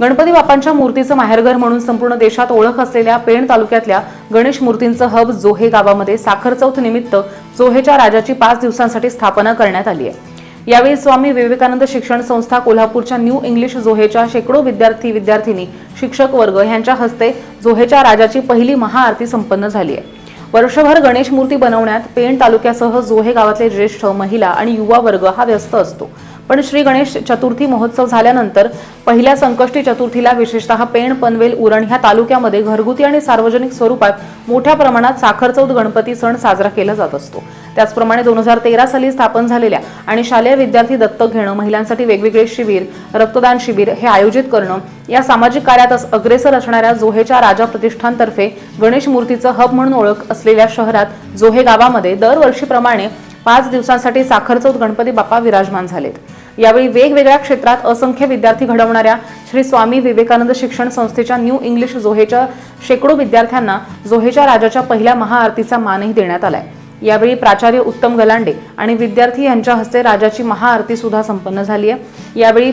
गणपती बाप्पांच्या मूर्तीचं माहेरघर म्हणून संपूर्ण देशात ओळख असलेल्या पेण तालुक्यातल्या गणेश मूर्तींचं हब जोहे गावामध्ये साखर चौथ निमित्त जोहेच्या राजाची पाच दिवसांसाठी स्थापना करण्यात आली आहे. यावेळी स्वामी विवेकानंद शिक्षण संस्था कोल्हापूरच्या न्यू इंग्लिश जोहेच्या शेकडो विद्यार्थी विद्यार्थिनी शिक्षक वर्ग यांच्या हस्ते जोहेच्या राजाची पहिली महाआरती संपन्न झाली आहे. वर्षभर गणेश मूर्ती बनवण्यात पेण तालुक्यासह जोहे गावातले ज्येष्ठ महिला आणि युवा वर्ग हा व्यस्त असतो. पण श्री गणेश चतुर्थी महोत्सव झाल्यानंतर पहिल्या संकष्टी चतुर्थीला विशेषतः पेण पनवेल उरण ह्या तालुक्यामध्ये घरगुती आणि सार्वजनिक स्वरूपात मोठ्या प्रमाणात साखरचौथ गणपती सण साजरा केला जात असतो. त्याचप्रमाणे दोन हजार तेरा साली स्थापन झालेल्या आणि शालेय विद्यार्थी दत्तक घेणं महिलांसाठी वेगवेगळे शिबिर रक्तदान शिबिर हे आयोजित करणं या सामाजिक कार्यात अग्रेसर असणाऱ्या जोहेच्या राजा प्रतिष्ठानतर्फे गणेश मूर्तीचं हब म्हणून ओळख असलेल्या शहरात जोहे गावामध्ये दरवर्षीप्रमाणे पाच दिवसांसाठी साखरचौथ गणपती बाप्पा विराजमान झालेत. यावेळी वेगवेगळ्या क्षेत्रात असंख्य विद्यार्थी घडवणाऱ्या श्री स्वामी विवेकानंद शिक्षण संस्थेच्या न्यू इंग्लिश जोहेच्या शेकडो विद्यार्थ्यांना जोहेच्या राजाच्या पहिल्या महाआरतीचा मानही देण्यात आलाय. यावेळी प्राचार्य उत्तम गलांडे आणि विद्यार्थी यांच्या हस्ते राजाची महाआरती सुद्धा संपन्न झाली आहे यावेळी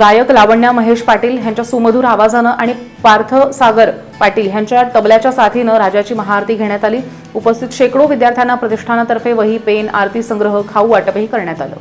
गायक लावण्या महेश पाटील यांच्या सुमधुर आवाजानं आणि पार्थ सागर पाटील यांच्या तबल्याच्या साथीनं राजाची महाआरती घेण्यात आली. उपस्थित शेकडो विद्यार्थ्यांना प्रतिष्ठानातर्फे वही पेन आरती संग्रह खाऊ वाटपही करण्यात आलं.